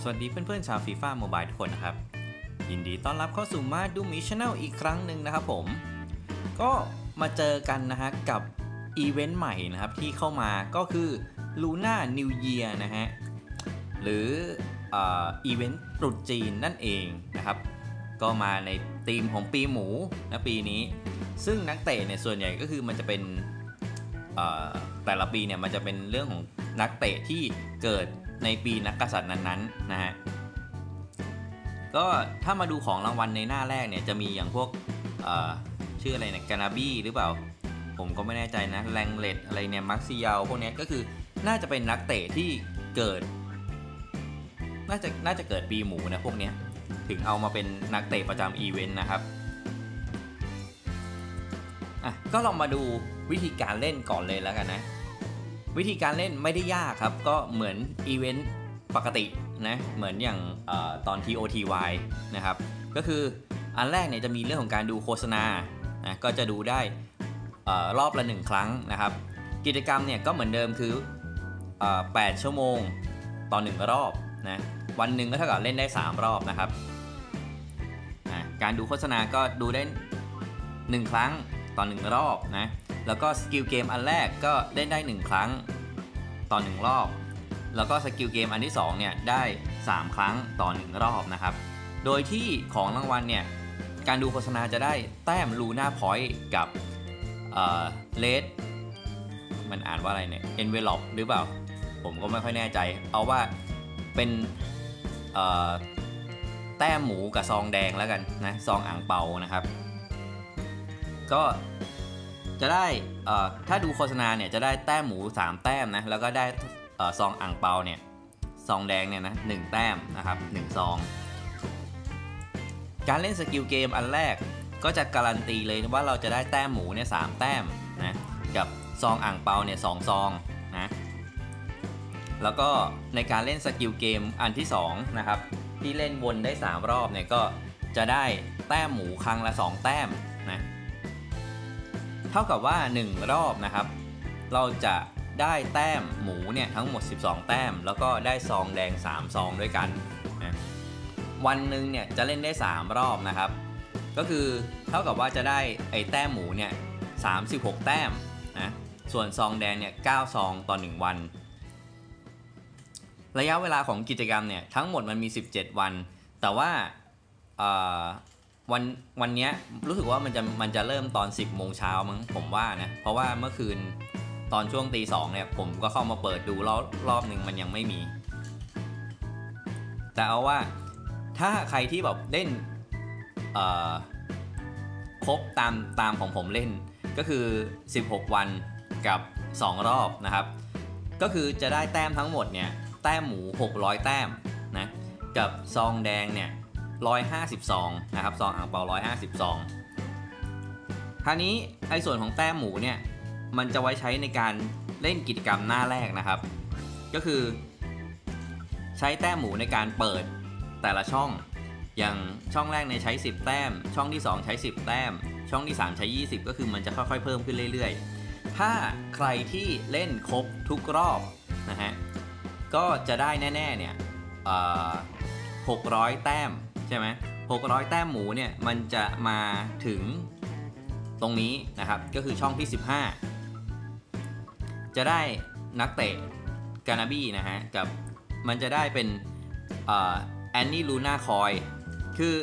สวัสดีเพื่อนๆชาวฟีฟ่าโมบายทุกคนนะครับ ยินดีต้อนรับเข้าสู่มาดูมิชแนลอีกครั้งหนึ่งนะครับผม ก็มาเจอกันนะฮะกับอีเวนต์ใหม่นะครับที่เข้ามาก็คือ Luna New Year นะฮะ หรืออีเวนต์ตรุษจีนนั่นเองนะครับ ก็มาในธีมของปีหมูนะปีนี้ ซึ่งนักเตะเนี่ยส่วนใหญ่ก็คือมันจะเป็นอ่อแต่ละปีเนี่ยมันจะเป็นเรื่องของนักเตะที่เกิด ในปีนักกษัตริย์นั้นๆนะฮะก็ถ้ามาดูของรางวัลในหน้าแรกเนี่ยจะมีอย่างพวกชื่ออะไรเนี่ยกานาบี้หรือเปล่า ผมก็ไม่แน่ใจนะแรงเลดอะไรเนี่ยมักซิยาพวกนี้ก็คือน่าจะเป็นนักเตะที่เกิด น่าจะน่าจะเกิดปีหมูนะพวกนี้ถึงเอามาเป็นนักเตะประจำอีเวนต์นะครับอะก็ลองมาดูวิธีการเล่นก่อนเลยแล้วกันนะ วิธีการเล่นไม่ได้ยากครับ ก็เหมือนอีเวนต์ปกตินะเหมือนอย่างออตอน TOTY นะครับก็คืออันแรกเนี่ยจะมีเรื่องของการดูโฆษณานะก็จะดูได้รอบละหนึ่งครั้งนะครับ กิจกรรมเนี่ยก็เหมือนเดิมคืออ8ชั่วโมงต่อหนึ่งรอบนะวันหนึ่งก็เท่ากับเล่นได้ 3 รอบนะครับนะการดูโฆษณาก็ดูได้ 1 ครั้งต่อ 1 รอบนะแล้วก็สกิลเกมอันแรกก็เล่นได้ 1 ครั้ง ต่อ 1 รอบ แล้วก็สกิลเกมอันที่2เนี่ยได้ 3 ครั้งต่อ 1 รอบนะครับ โดยที่ของรางวัลเนี่ย การดูโฆษณาจะได้แต้มลูน่าพอยต์กับเลดมันอ่านว่าอะไรเนี่ย envelope หรือเปล่า ผมก็ไม่ค่อยแน่ใจ เอาว่าเป็นเอ่อแต้มหมูกับซองแดงแล้วกันนะ ซองอ่างเปานะครับ ก็ จะได้ถ้าดูโฆษณาเนี่ยจะได้แต้มหมู 3 แต้มนะแล้วก็ได้ซองอ่างเปาเนี่ยซองแดงเนี่ยนะหนึ่งแต้มนะครับหนึ่งซอง การเล่นสกิลเกมอันแรกก็จะการันตีเลยว่าเราจะได้แต้มหมูเนี่ยสามแต้มนะกับซองอ่างเปาเนี่ยสองซองนะแล้วก็ในการเล่นสกิลเกมอันที่2นะครับที่เล่นวนได้ 3 รอบเนี่ยก็จะได้แต้มหมูครั้งละ 2 แต้ม ท่ากับว่า 1 รอบนะครับ เราจะได้แต้มหมูเนี่ยทั้งหมด 12 แต้ม แล้วก็ได้ซองแดง 3 ซองด้วยกันนะวันหนึ่งเนี่ยจะเล่นได้ 3 รอบนะครับ ก็คือเท่ากับว่าจะได้ไอ้แต้มหมูเนี่ย36 แต้มนะส่วนซองแดงเนี่ย9ซองต่อ 1 วัน ระยะเวลาของกิจกรรมเนี่ยทั้งหมดมันมี 17 วัน แต่ว่า วันวันนี้รู้สึกว่ามันจะมันจะเริ่มตอน 10โมงเช้ามั้งผมว่านะ เพราะว่าเมื่อคืนตอนช่วงตีสองเนี่ย ผมก็เข้ามาเปิดดูรอบรอบหนึ่งมันยังไม่มี แต่เอาว่าถ้าใครที่แบบเล่นครบตามตามของผมเล่นก็คือ 16 วันกับ 2 รอบนะครับ ก็คือจะได้แต้มทั้งหมดเนี่ย แต้มหมู 600 แต้มนะ กับซองแดงเนี่ย 150ซองนะครับซองอ่างเปา150ซองคราวนี้ไอ้ส่วนของแต้มหมูเนี่ยมันจะไว้ใช้ในการเล่นกิจกรรมหน้าแรกนะครับ ก็คือ ใช้แต้มหมูในการเปิดแต่ละช่อง อย่างช่องแรกในใช้ 10 แต้ม ช่องที่ 2 ใช้ 10 แต้ม ช่องที่ 3 ใช้ 20 ก็คือมันจะค่อยๆ เพิ่มขึ้นเรื่อยๆ ถ้าใครที่เล่นครบทุกรอบนะฮะก็จะได้แน่ๆเนี่ยหกร้อยแต้ม ใช่ไหมหกร้อยแต้มหมูเนี่ยมันจะมาถึงตรงนี้นะครับ ก็คือช่องที่ 15 จะได้นักเตะกานาบี้นะฮะ กับมันจะได้เป็นแอนนี่ลูน่าคอยคือ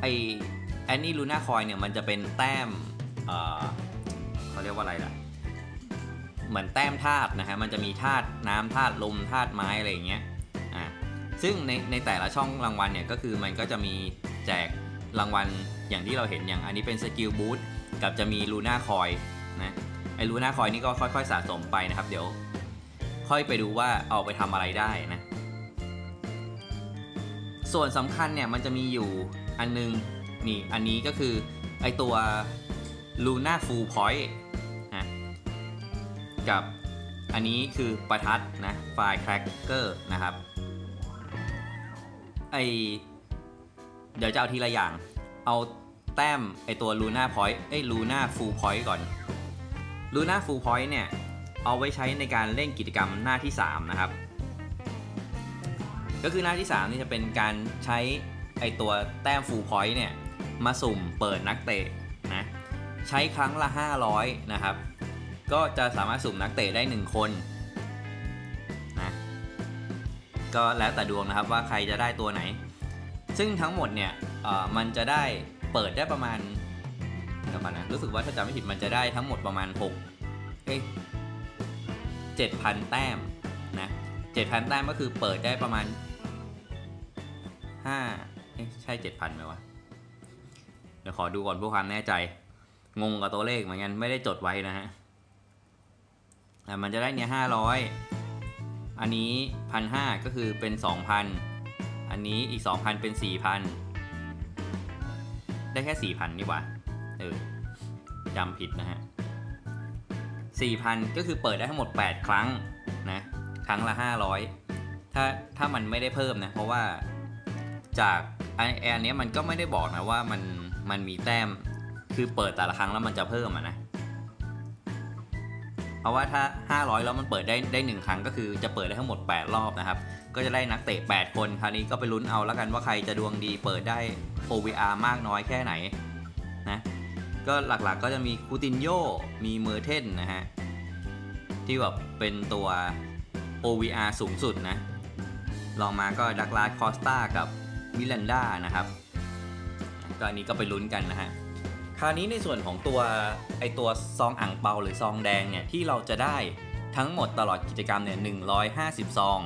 ไอแอนนี่ลูน่าคอยเนี่ยมันจะเป็นแต้มเเขาเรียกว่าอะไรล่ะ เหมือนแต้มธาตุนะฮะ มันจะมีธาตุน้ำธาตุลมธาตุไม้อะไรอย่างเงี้ย ซึ่งในในแต่ละช่องรางวัลเนี่ยก็คือมันก็จะมีแจกรางวัลอย่างที่เราเห็นอย่างอันนี้เป็นสกิลบูทกับจะมีลูน่าคอยนะไอลูน่าคอยนี่ก็ค่อยๆ สะสมไปนะครับ เดี๋ยว ค่อยไปดูว่าเอาไปทำอะไรได้นะ ส่วนสำคัญเนี่ยมันจะมีอยู่อันนึงนี่อันนี้ก็คือไอตัว Luna Full Point นะกับอันนี้คือประทัดนะไฟล์แครกเกอร์นะครับ ไอเดี๋ยวจะเอาทีละอย่าง เอาแต้มไอตัว Luna Point เอ้ย Luna Full Point ก่อน Luna Full Point เนี่ย เอาไว้ใช้ในการเล่นกิจกรรมหน้าที่ 3 นะครับ ก็คือหน้าที่ 3 นี่จะเป็นการใช้ไอตัวแต้ม full point เนี่ย มาสุ่มเปิดนักเตะนะ ใช้ครั้งละ 500 นะครับ ก็จะสามารถสุ่มนักเตะได้ 1 คน ก็แล้วแต่ดวงนะครับว่าใครจะได้ตัวไหน ซึ่งทั้งหมดเนี่ยมันจะได้เปิดได้ประมาณเดี๋ยวก่อนนะรู้สึกว่าถ้าจำไม่ผิดมันจะได้ทั้งหมดประมาณ 6 เอ้ย7,000แต้มนะ7,000แต้มก็คือเปิดได้ประมาณ5เอ๊ะใช่7,000ไหมวะ เดี๋ยวขอดูก่อนเพื่อความแน่ใจ งงกับตัวเลขเหมือนกันไม่ได้จดไว้นะฮะแต่มันจะได้เนี่ย500อั อันนี้1,500ก็คือเป็น 2,000 อันนี้อีก 2,000 เป็น 4,000 ได้แค่ 4,000 นี่หว่า เออจำผิดนะฮะ 4,000 ก็คือเปิดได้ทั้งหมด 8 ครั้งนะ ครั้งละ 500 ถ้าถ้ามันไม่ได้เพิ่มนะ เพราะว่าจากไอแอันนี้มันก็ไม่ได้บอกนะว่ามันมันมีแต้ม คือเปิดแต่ละครั้งแล้วมันจะเพิ่มอะนะ เพราะว่าถ้า 500 แล้วมันเปิดได้ได้ 1 ครั้งก็คือจะเปิดได้ทั้งหมด 8 รอบนะครับ ก็จะได้นักเตะ 8 คน คราวนี้ก็ไปลุ้นเอาแล้วกันว่าใครจะดวงดีเปิดได้ OVR มากน้อยแค่ไหนนะก็หลักๆก็จะมีคูตินโยมีเมอร์เทนนะฮะ ที่แบบเป็นตัว OVR สูงสุดนะลองมาก็ดักลาสคอสตากับมิลันดานะครับก็อันนี้ก็ไปลุ้นกันนะฮะ คราวนี้ในส่วนของตัวไอตัวซองอ่างเปาหรือซองแดงเนี่ยที่เราจะได้ทั้งหมดตลอดกิจกรรมเนี่ย150 ซอง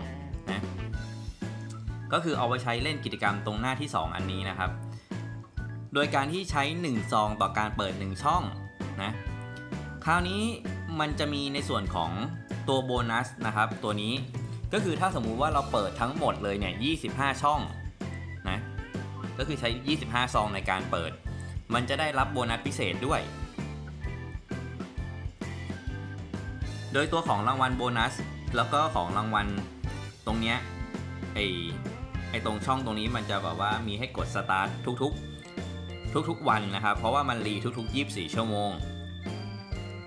นะก็คือเอาไว้ใช้เล่นกิจกรรมตรงหน้าที่ 2 อันนี้นะครับ โดยการที่ใช้ 1 ซองต่อการเปิด 1 ช่องนะคราวนี้มันจะมีในส่วนของตัวโบนัสนะครับ ตัวนี้ก็คือถ้าสมมุติว่าเราเปิดทั้งหมดเลยเนี่ย25 ช่องนะก็คือใช้ 25 ซองในการเปิด มันจะได้รับโบนัสพิเศษด้วย โดยตัวของรางวัลโบนัส แล้วก็ของรางวัลตรงเนี้ยไอไอตรงช่องตรงนี้มันจะแบบว่ามีให้กดสตาร์ททุกๆ ทุกๆ วันนะครับ เพราะว่ามันรีทุกๆ 24 ชั่วโมง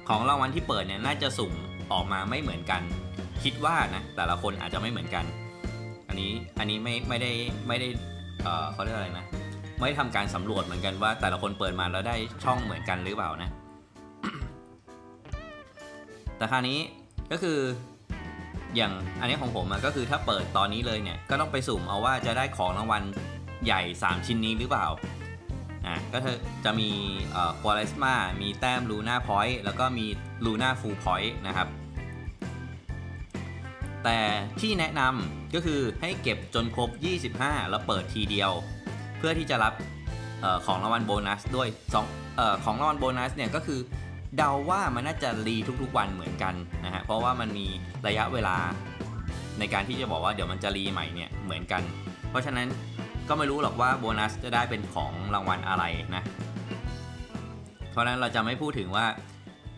ของรางวัลที่เปิดเนี่ยน่าจะสุ่มออกมาไม่เหมือนกัน คิดว่านะแต่ละคนอาจจะไม่เหมือนกัน อันนี้อันนี้ไม่ไม่ได้ไม่ได้เออเขาเรียกอะไรนะ ไม่ได้ทำการสำรวจเหมือนกันว่า แต่ละคนเปิดมาแล้วได้ช่องเหมือนกันหรือเปล่านะ แต่คราวนี้ก็คืออย่างอันนี้ของผมก็คือถ้าเปิดตอนนี้เลยเนี่ยก็ต้องไปสุ่มเอาว่าจะได้ของรางวัลใหญ่ 3 ชิ้นนี้หรือเปล่าอะก็จะมีเอ่อควอลิสมามีแต้มลูน่าพอยต์แล้วก็มีลูน่าฟูลพอยต์นะครับ แต่ที่แนะนำก็คือให้เก็บจนครบ 25 แล้วเปิดทีเดียว เพื่อที่จะรับออของรางวัลโบนัสด้วยสองออของรางวัลโบนัสเนี่ยก็คือเดาว่ามันน่าจะรีทุกๆวันเหมือนกันนะฮะเพราะว่ามันมีระยะเวลาในการที่จะบอกว่าเดี๋ยวมันจะรีใหม่เนี่ยเหมือนกัน เพราะฉะนั้นก็ไม่รู้หรอกว่าโบนัสจะได้เป็นของรางวัลอะไรนะ เพราะนั้นเราจะไม่พูดถึงว่า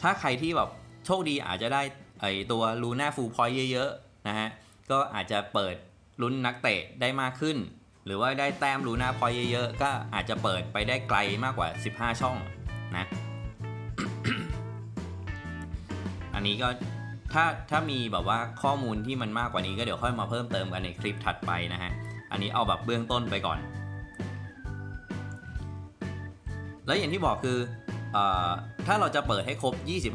ถ้าใครที่แบบโชคดีอาจจะได้ไอตัวลูน่าฟูลพอยต์เยอะๆนะฮะก็อาจจะเปิดลุ้นนักเตะได้มากขึ้น หรือว่าได้แต้มลูน่าพอยเยอะๆ ก็อาจจะเปิดไปได้ไกลมากกว่า 15 ช่องนะ อันนี้ก็ถ้าถ้ามีแบบว่าข้อมูลที่มันมากกว่านี้ก็เดี๋ยวค่อยมาเพิ่มเติมกันในคลิปถัดไปนะฮะ อันนี้เอาแบบเบื้องต้นไปก่อน แล้วอย่างที่บอกคืออถ้าเราจะเปิดให้ครบ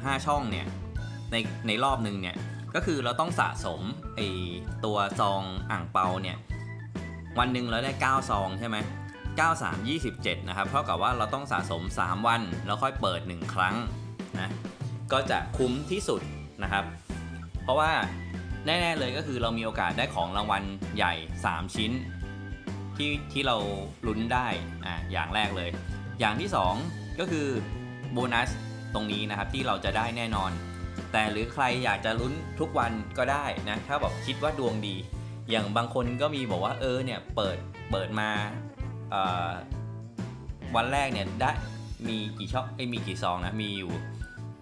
25 ช่องเนี่ย ในในรอบหนึ่งเนี่ย ก็คือเราต้องสะสมไอตัวซองอ่างเปาเนี่ย วันหนึ่งเราได้9ซองใช่ไหม9 3 27นะครับเท่ากับว่าเราต้องสะสม 3 วัน แล้วค่อยเปิด 1 ครั้งนะก็จะคุ้มที่สุดนะครับ เพราะว่าแน่ๆเลยก็คือเรามีโอกาสได้ของรางวัลใหญ่ 3 ชิ้น ที่ที่เราลุ้นได้อ่าอย่างแรกเลย อย่างที่ 2 ก็คือโบนัสตรงนี้นะครับที่เราจะได้แน่นอน แต่หรือใครอยากจะลุ้นทุกวันก็ได้นะถ้าบอกคิดว่าดวงดี อย่างบางคนก็มีบอกว่าเออเนี่ยเปิดเปิดมาวันแรกเนี่ยได้มีกี่ช่องไอ้มีกี่ซองนะมีอยู่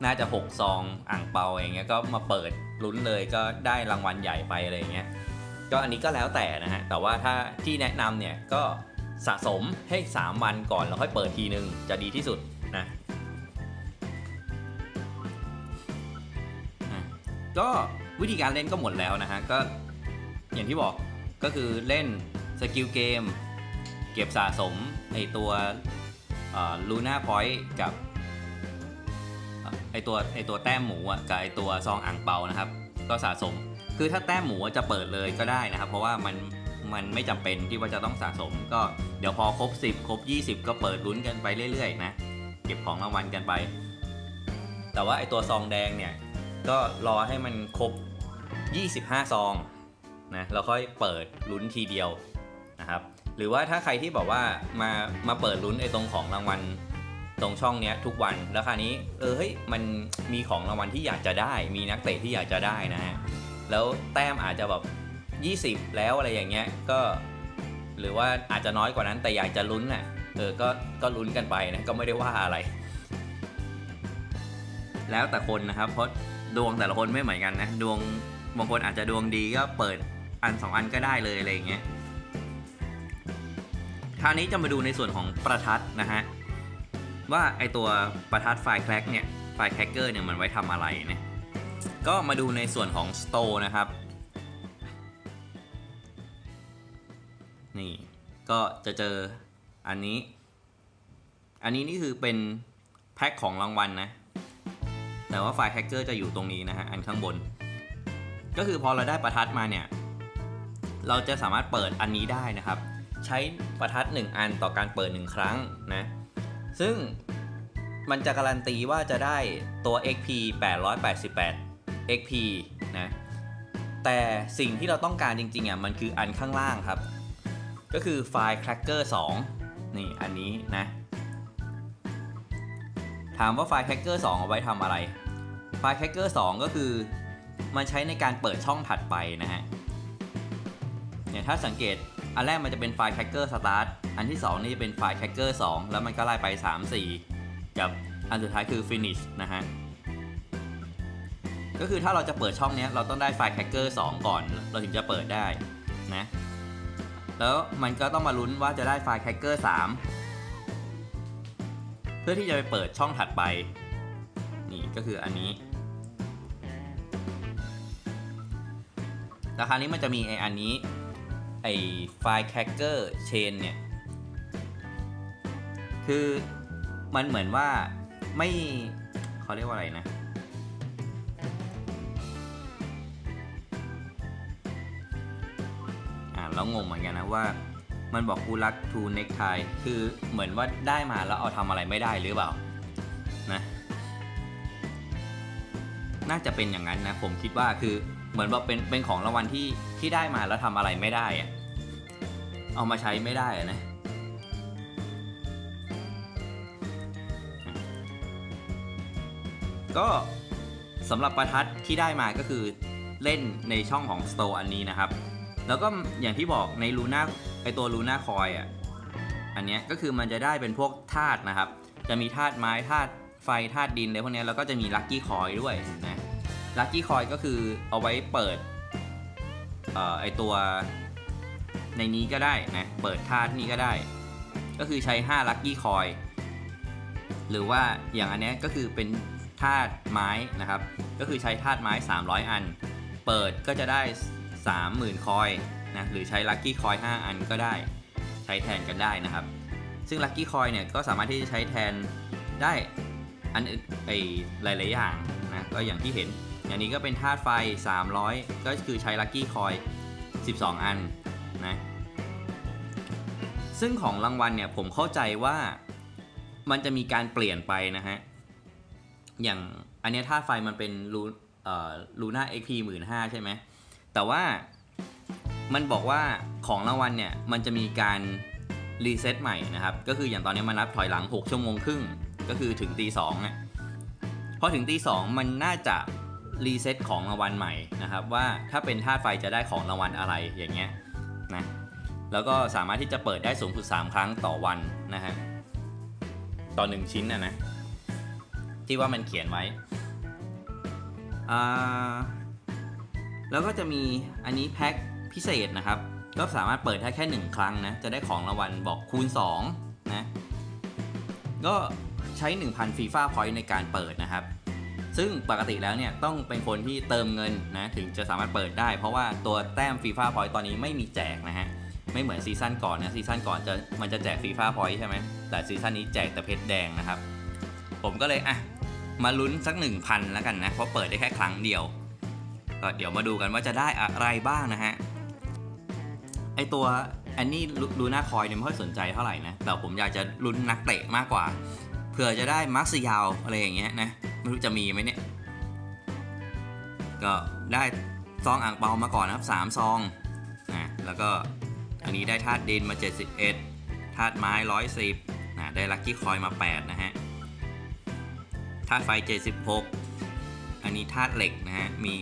น่าจะ 6 ซองอ่างเปาอย่างเงี้ยก็มาเปิดลุ้นเลยก็ได้รางวัลใหญ่ไปอะไรเงี้ยก็อันนี้ก็แล้วแต่นะฮะแต่ว่าถ้าที่แนะนำเนี่ยก็สะสมให้ 3 วันก่อนแล้วค่อยเปิดทีนึงจะดีที่สุดนะก็วิธีการเล่นก็หมดแล้วนะฮะก็ อย่างที่บอกก็คือเล่นสกิลเกม เก็บสะสมไอตัวลูน่าพอยต์กับไอตัวไอตัวแต้มหมูอะกับไอตัวซองอ่างเปานะครับ ก็สะสมคือถ้าแต้มหมูจะเปิดเลยก็ได้นะครับ เพราะว่ามันมันไม่จำเป็นที่ว่าจะต้องสะสม ก็เดี๋ยวพอครบ 10 ครบ 20 ก็เปิดลุ้นกันไปเรื่อยๆนะเก็บของรางวัลกันไป แต่ว่าไอตัวซองแดงเนี่ยก็รอให้มันครบ 25 ซอง นะแล้วค่อยเปิดลุ้นทีเดียวนะครับหรือว่าถ้าใครที่บอกว่ามามาเปิดลุ้นไอ้ตรงของรางวัลตรงช่องเนี้ยทุกวันแล้วคราวนี้เออเฮ้ยมันมีของรางวัลที่อยากจะได้ มีนักเตะที่อยากจะได้นะฮะแล้วแต้มอาจจะแบบ20 แล้วอะไรอย่างเงี้ยก็หรือว่าอาจจะน้อยกว่านั้นแต่อยากจะลุ้นน่ะเออก็ก็ลุ้นกันไปนะก็ไม่ได้ว่าอะไร แล้วแต่คนนะครับเพราะดวงแต่ละคนไม่เหมือนกันนะดวงบางคนอาจจะดวงดีก็เปิด อันสองอันก็ได้เลยอะไรอย่างเงี้ยคราวนี้จะมาดูในส่วนของประทัดนะฮะว่าไอตัวประทัดไฟแคลกเนี่ยไฟแคลกเกอร์เนี่ยมันไว้ทำอะไรเนี่ยก็มาดูในส่วนของสโตร์นะครับนี่ก็จะเจออันนี้ อันนี้นี่คือเป็นแพ็คของรางวัลนะ แต่ว่าไฟล์แฮกเกอร์จะอยู่ตรงนี้นะฮะ อันข้างบน ก็คือพอเราได้ประทัดมาเนี่ย เราจะสามารถเปิดอันนี้ได้นะครับ ใช้ประทัด 1 อันต่อการเปิด 1 ครั้งนะ ซึ่งมันจะการันตีว่าจะได้ตัว XP 888 XP นะ แต่สิ่งที่เราต้องการจริงๆอะมันคืออันข้างล่างครับ ก็คือไฟล์ Cracker 2 นี่อันนี้นะ ถามว่าไฟล์ Cracker 2 เอาไว้ทำอะไร ไฟล์ Cracker 2 ก็คือมันใช้ในการเปิดช่องถัดไปนะฮะ เนี่ยถ้าสังเกตอันแรกมันจะเป็นไฟล์ Cracker Start อันที่ 2 นี่เป็นไฟล์ Cracker 2 แล้วมันก็ไล่ไป 3 4 กับอันสุดท้ายคือ Finish นะฮะก็คือถ้าเราจะเปิดช่องนี้เราต้องได้ไฟล์ Cracker 2 ก่อน เราถึงจะเปิดได้นะแล้วมันก็ต้องมาลุ้นว่าจะได้ไฟล์ Cracker 3 เพื่อที่จะไปเปิดช่องถัดไป นี่ก็คืออันนี้ราคานี้มันจะมีไออันนี้ ไอไฟล์ Cracker Chain เนี่ย คือมันเหมือนว่าไม่เขาเรียกว่าอะไรนะ อ่าแล้วงงเหมือนกันนะว่ามันบอกกูรักทูเน็กไทคือเหมือนว่าได้มาแล้วเอาทำอะไรไม่ได้หรือเปล่า นะ น่าจะเป็นอย่างนั้นนะ ผมคิดว่าคือ เหมือนว่าเป็นเป็นของรางวัลที่ที่ได้มาแล้วทำอะไรไม่ได้อะเอามาใช้ไม่ได้อะนะก็สำหรับประทัดที่ได้มาก็คือเล่นในช่องของ Store อันนี้นะครับ แล้วก็อย่างที่บอกในลูน่าไอตัวลูน่าคอยอะอันเนี้ยก็คือมันจะได้เป็นพวกธาตุนะครับ จะมีธาตุไม้ธาตุไฟธาตุดินอะไรพวกเนี้ยแล้วก็จะมีลัคกี้คอยด้วยนะ ลัคกี้คอยก็คือเอาไว้เปิดออไอตัวในนี้ก็ได้นะ เปิดธาตุนี้ก็ได้ ก็คือใช้5ลัคกี้คอยหรือว่าอย่างอันนี้ก็คือเป็นธาตุไม้นะครับ ก็คือใช้ธาตุไม้ 300 อัน เปิดก็จะได้ 30,000 คอยนะหรือใช้ลัคกี้คอย5อันก็ได้ ใช้แทนกันได้นะครับ ซึ่งลัคกี้คอยเนี่ยก็สามารถที่จะใช้แทนได้อันอื่นไอหลายๆอย่างนะก็อย่างที่เห็น อย่างนี้ก็เป็นธาตุไฟ 300 ก็คือใช้ลัคกี้คอย 12 อันนะ ซึ่งของรางวัลเนี่ยผมเข้าใจว่ามันจะมีการเปลี่ยนไปนะฮะ อย่างอันนี้ธาตุไฟมันเป็นลูเอ่อลูน่า XP หมื่นห้าใช่ไหม แต่ว่ามันบอกว่าของรางวัลเนี่ยมันจะมีการรีเซ็ตใหม่นะครับ ก็คืออย่างตอนนี้มันนับถอยหลัง 6 ชั่วโมงครึ่ง ก็คือถึงตีสองเนี่ยพอถึงตีสองมันน่าจะ รีเซ็ตของรางวัลใหม่นะครับ ว่าถ้าเป็นธาตุไฟจะได้ของรางวัลอะไรอย่างเงี้ยนะแล้วก็สามารถที่จะเปิดได้สูงสุด 3 ครั้งต่อวันนะฮะต่อหนึ่งชิ้นนะนะที่ว่ามันเขียนไว้อ่าแล้วก็จะมีอันนี้แพ็คพิเศษนะครับ ก็สามารถเปิดได้แค่ 1 ครั้งนะจะได้ของรางวัลบอกคูณ2นะก็ใช้ 1,000ฟีฟ่าพอยต์ในการเปิดนะครับ ซึ่งปกติแล้วเนี่ยต้องเป็นคนที่เติมเงินนะถึงจะสามารถเปิดได้ เพราะว่าตัวแต้มฟีฟ่าพอยต์ตอนนี้ไม่มีแจกนะฮะไม่เหมือนซีซั่นก่อนนะซีซั่นก่อนจะมันจะแจกฟีฟ่าพอยต์ใช่ไหมแต่ซีซั่นนี้แจกแต่เพชรแดงนะครับ ผมก็เลยอะมาลุ้นสัก 1,000 แล้วกันนะ เพราะเปิดได้แค่ครั้งเดียว ก็เดี๋ยวมาดูกันว่าจะได้อะไรบ้างนะฮะ ไอตัวแอนนี่ลูน่าคอยเนี่ยไม่ค่อยสนใจเท่าไหร่นะ แต่ผมอยากจะลุ้นนักเตะมากกว่า เผื่อจะได้มาร์คซิยาวอะไรอย่างเงี้ยนะ ไม่รู้จะมีไหมเนี่ย ก็ได้ซองอ่างเปามาก่อนนะครับ3ซองนะแล้วก็อันนี้ได้ธาตุดินมา 71ธาตุไม้ 110นะได้ลัคกี้คอยมา 8 นะฮะธาตุไฟ 76 อันนี้ธาตุเหล็กนะฮะ มี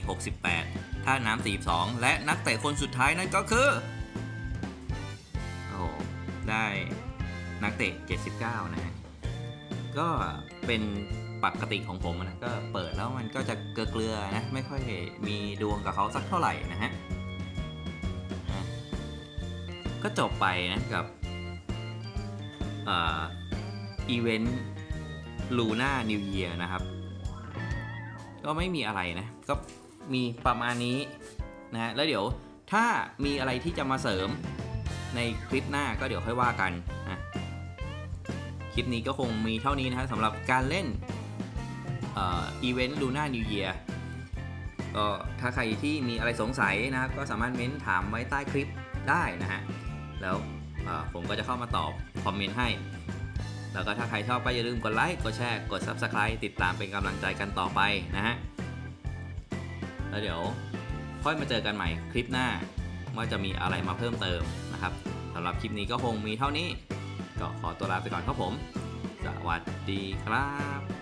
68ธาตุน้ำ42 และนักเตะคนสุดท้ายนั่นก็คือโอ้โหได้นักเตะ 79 นะฮะ ก็เป็นปกติของผมนะก็เปิดแล้วมันก็จะเกลือๆนะไม่ค่อยมีดวงกับเขาสักเท่าไหร่นะฮะก็จบไปนะกับอีเวนต์ลูน่านิวเยียนะครับ ก็ไม่มีอะไรนะ ก็มีประมาณนี้นะฮะแล้วเดี๋ยวถ้ามีอะไรที่จะมาเสริมในคลิปหน้าก็เดี๋ยวค่อยว่ากัน ลิปนี้ก็คงมีเท่านี้นะสำหรับการเล่นอีเวนต์ลูน่านิวเยียก็ถ้าใครที่มีอะไรสงสัยนะครับ ก็สามารถเม้นถามไว้ใต้คลิปได้นะฮะ แล้วผมก็จะเข้ามาตอบคอมเมนต์ให้ แล้วก็ถ้าใครชอบก็อย่าลืมกดไลค์ กดแชร์ กด Subscribe ติดตามเป็นกำลังใจกันต่อไปนะฮะ แล้วเดี๋ยวค่อยมาเจอกันใหม่คลิปหน้าว่าจะมีอะไรมาเพิ่มเติมนะครับสำหรับคลิปนี้ก็คงมีเท่านี้ ก็ขอตัวลาไปก่อนครับผม สวัสดีครับ